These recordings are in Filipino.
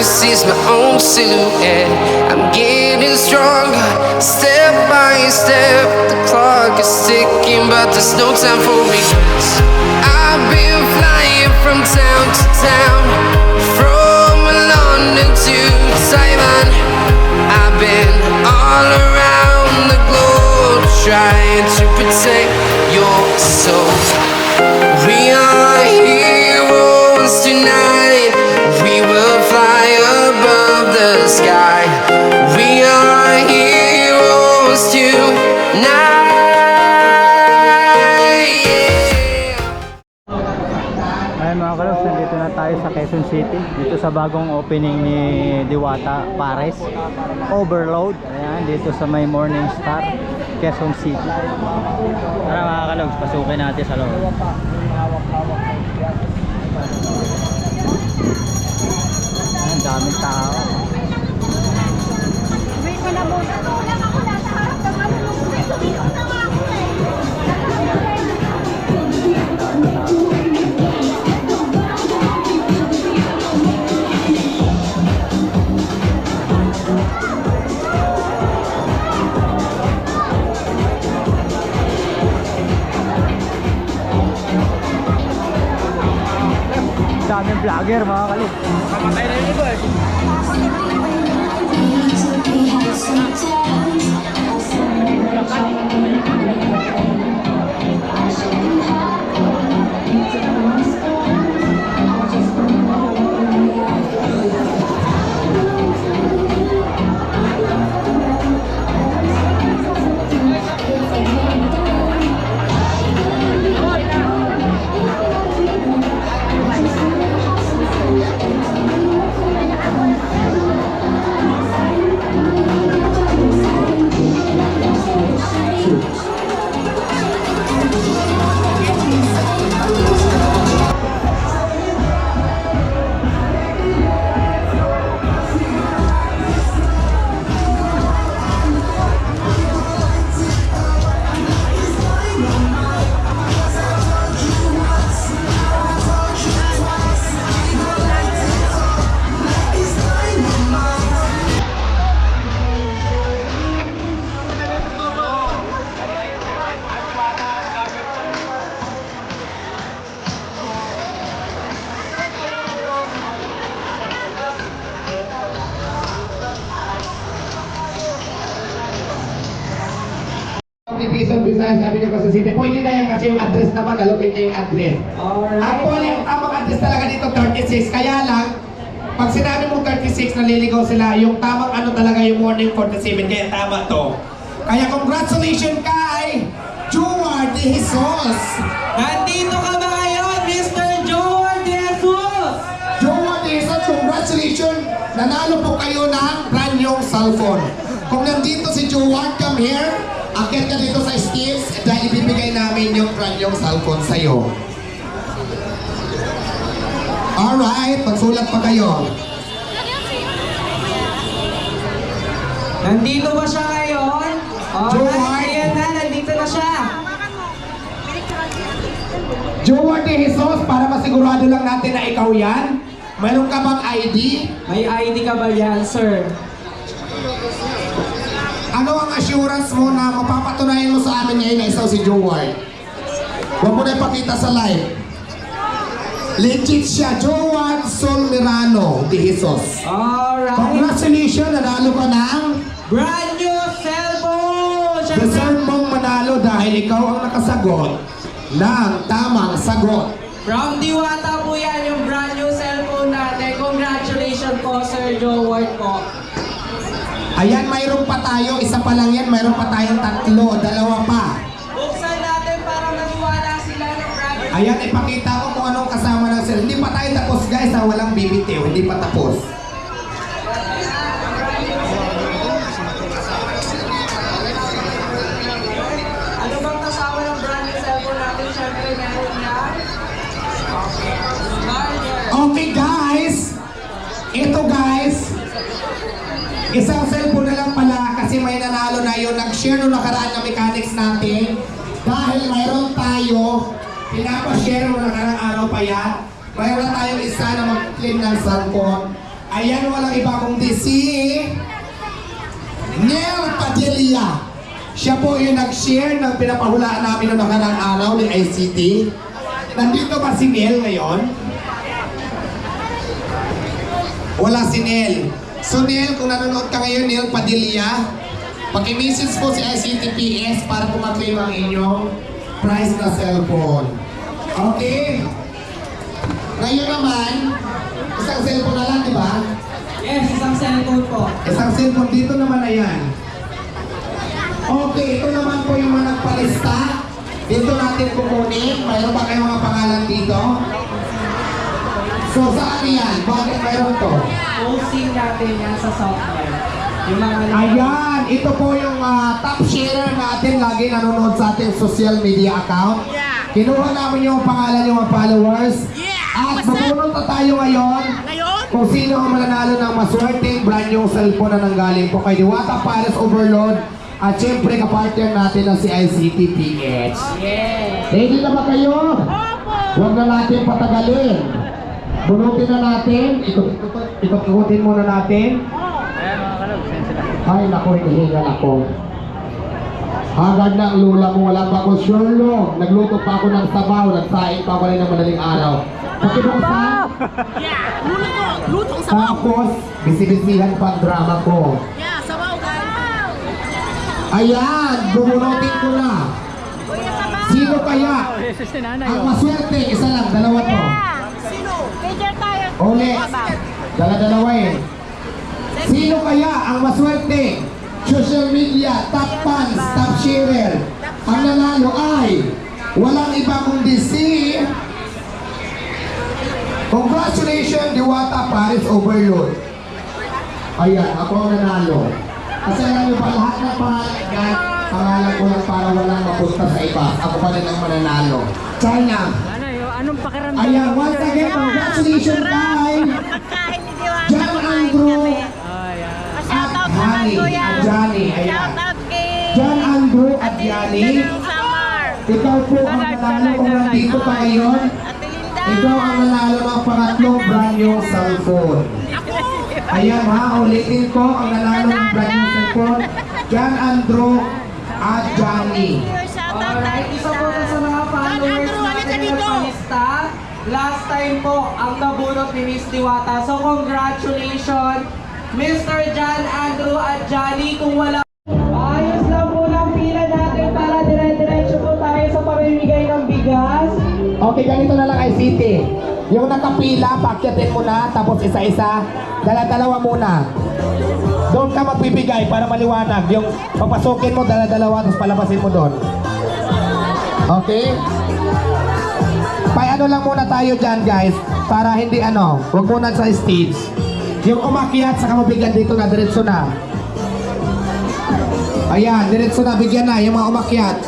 can see is my own silhouette. I'm getting stronger, step by step. The clock is ticking, but there's no time for regrets. I've been flying from town to town, from London to Taiwan. I've been all around the globe trying to protect your soul. Tayo sa Quezon City Dito sa bagong opening ni Diwata Pares. Overload. Ayan, dito sa may Morning Star Quezon City. Tara mga kalogs, pasukin natin sa loob. Ayan, daming tao Vlogger mga kalogs Netizen Visayas sabi niya sa city, pwede na yan kasi yung address naman, galupin niya yung address. Actually, ang tamang address talaga dito, 36. Kaya lang, pag sinabi mong 36, naliligaw sila. Yung tamang ano talaga yung morning 47, kaya tama to. Kaya congratulations kay Juward de Jesus. Nandito ka ba ngayon, Mr. Joel De Jesus? Juward de Jesus, congratulations. Nanalo po kayo ng brand new cellphone. Kung nandito si Juward, come here. Akit ka dito sa skills dahil ibibigay namin yung new cellphone sa'yo. Alright, magsulat pa kayo. Nandito ba siya ngayon? Alright, ayan na, nandito na siya. Jewel de Jesus, para masigurado lang natin na ikaw yan, mayroon ka bang ID? May ID ka ba yan, sir? Ano ang assurance mo na mapapatunayan mo sa amin ngayon na ikaw si Jewel? Huwag mo na ipakita sa live. Legit siya, Joan Sol Mirano de Jesus. Alright. Congratulations, nanalo ka ng Brand new cellphone! Deserve mong manalo dahil ikaw ang nakasagot ng tamang sagot. from Diwata po yan, yung brand new cellphone natin. Congratulations po, Sir Joel po. Ayan, mayroon pa tayo, isa pa lang yan, mayroon pa tayong tatlo, dalawa pa. Buksan natin para maniwala sila ng new Ayan, ipakita ko kung anong kasama ng sir. Hindi pa tayo tapos guys ha, walang bibitiw, hindi pa tapos. Ano bang kasama ng brand new cellphone natin? Siyempre, meron. Charger. Okay guys, ito guys, isang na yun. Nag-share nung nakaraan na mechanics natin. Dahil mayroon tayo, pinapashare nung nakarang araw pa yan. Mayroon tayong isa na mag-claim ng cellphone. Ayan, walang iba kundi si Nel Padilla. Siya po yung nag-share ng pinapahulaan namin noong nakarang araw ni ICT. Nandito ba si Nel ngayon? Wala si Nel. So Nel, kung nanonood ka ngayon, Nel Padilla, paki-message po si ICTPS para po ma-claim ang inyong price na cellphone. Okay? Ngayon naman, isang cellphone na lang, di ba? Yes, isang cellphone po. Isang cellphone dito naman na yan. Okay, ito naman po yung mga nagpalista. Dito natin kukunin. Mayroon ba kayong mga pangalan dito? So, saan yan? Bakit mayroon to? Posting natin yan sa software. Ayan, ito po yung ah, top sharer natin lagi nanonood sa ating social media account. Kinuha namin yung pangalan yung mga followers. At mapunod na tayo ngayon kung sino ang mananalo ng maswerteng brand new cellphone na nanggaling po kay Diwata Paris Overload at syempre kapartner natin na si ICT PH. Yes. Ready na ba kayo? Huwag na natin patagalin. Bunutin na natin. Ikot-ikutin muna natin. Ayan mga kalog, send sila. Ay, naku, hinihingal ako. Hagad na ang lula mo, walang bako sure Nagluto pa ako ng sabaw, nagsaing pa ako rin ng madaling araw. Pakibuksan. Tapos, bisibisihan pa ang drama ko. Yeah, sabaw guys. Ayan, bubunutin ko na. Sabaw. Sino kaya Oh, ang oh. maswerte? Isa lang, dalawa to. Sino? Major tayo. Uli. Dala-dalawa eh. Sino kaya ang maswerte? Social media, top fans, top sharer. Ang nanalo ay walang iba kundi si Congratulations, Diwata Paris Overload. Ayan, ako ang nanalo. Kasi alam niyo ba, lahat ng pangalan pangalan ko lang para walang mapunta sa iba. Ako pa rin ang mananalo. China. Oh, anong pakiramdam? Ayan, once again, congratulations Diwata. John Andrew. Shoutout At Johnny, ayan. John Andrew at ng Samar. Ikaw po ang nanalo kung nandito ka ngayon. Ikaw ang nanalo ng pangatlong brand new cellphone. Ayan ha, ulitin ko ang nanalo ng brand new cellphone. John Andrew at Johnny. Alright, isa po sa mga followers natin na dito. nagpalista. Last time po ang nabunot ni Miss Diwata. So congratulations, Mr. John Andrew at Johnny. Kung wala Ayos lang po pila natin para dire-diretso po tayo sa pamimigay ng bigas. Okay, ganito na lang ay city. Yung nakapila, pakyatin mo na, tapos isa-isa, dala-dalawa muna. Doon ka magbibigay para maliwanag. Yung papasukin mo, dala-dalawa, tapos palabasin mo doon. Okay? Pa ano lang muna tayo dyan, guys, para hindi ano, huwag muna sa stage. Yung umakyat, saka mabigyan dito na, diretso na. Ayan, diretso na, bigyan na, yung mga umakyat.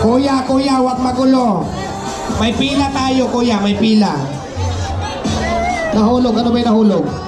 Kuya, kuya, huwag magulo. May pila tayo, kuya, may pila. Nahulog, ano ba yung nahulog?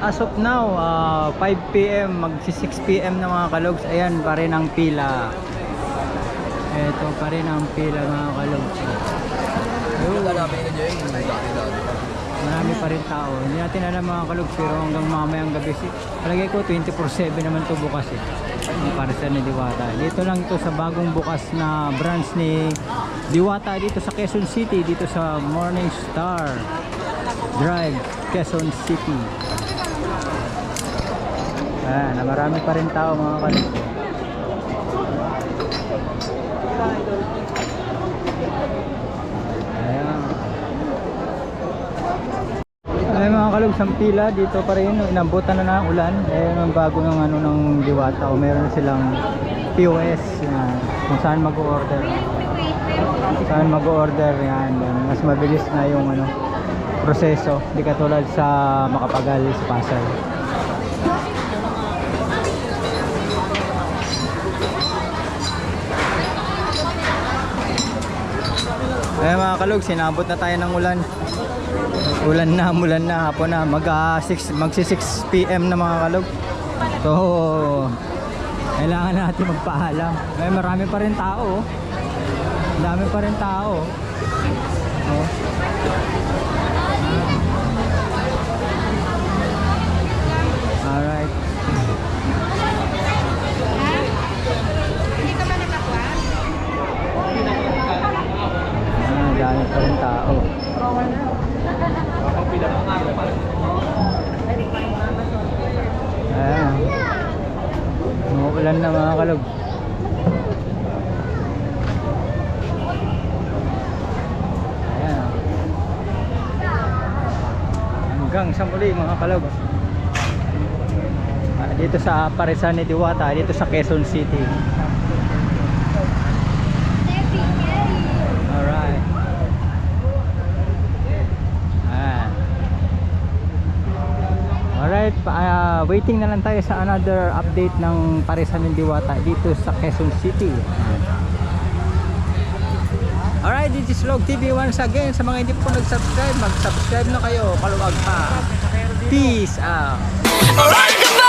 As of now, ah, 5 p.m. magsi 6 p.m. na mga kalogs. Ayan pa rin ang pila. Ito pa rin ang pila mga kalogs. Marami pa rin tao. Hindi natin alam mga kalogs pero hanggang mamayang gabi. Palagay ko 24-7 naman to bukas eh. Ang para sa ni Diwata. Dito lang ito sa bagong bukas na branch ni Diwata dito sa Quezon City. Dito sa Morning Star Drive, Quezon City. Ayan, na marami pa rin tao mga kalogs. Ayan. Ay mga kalog sa pila dito pa rin inabutan na ng ulan eh ang bago ng ano ng diwata o meron silang POS na kung saan mag-order saan mag-order yan. mas mabilis na yung ano proseso di katulad sa makapagal sa Pasay Eh mga kalog, sinabot na tayo ng ulan. Ulan na, ulan na, hapon na. Mag, ah, 6, magsi 6 p.m. na mga kalog. So, kailangan natin magpaalam. Eh, marami pa rin tao. oh. Ang dami pa rin tao. Oh. Alright. Ah, dami pa rin tao. Ayan. Umuulan na mga kalog. Ayan. Hanggang sa muli mga kalog. Ah, Dito sa Parisan ni Diwata, dito sa Quezon City. Alright. Ayan. Alright, ah, waiting na lang tayo sa another update ng Parisan ng Diwata dito sa Quezon City. Alright, this is Log TV once again. Sa mga hindi po nag-subscribe, mag-subscribe na kayo. Kaluwag pa. Peace out. Alright.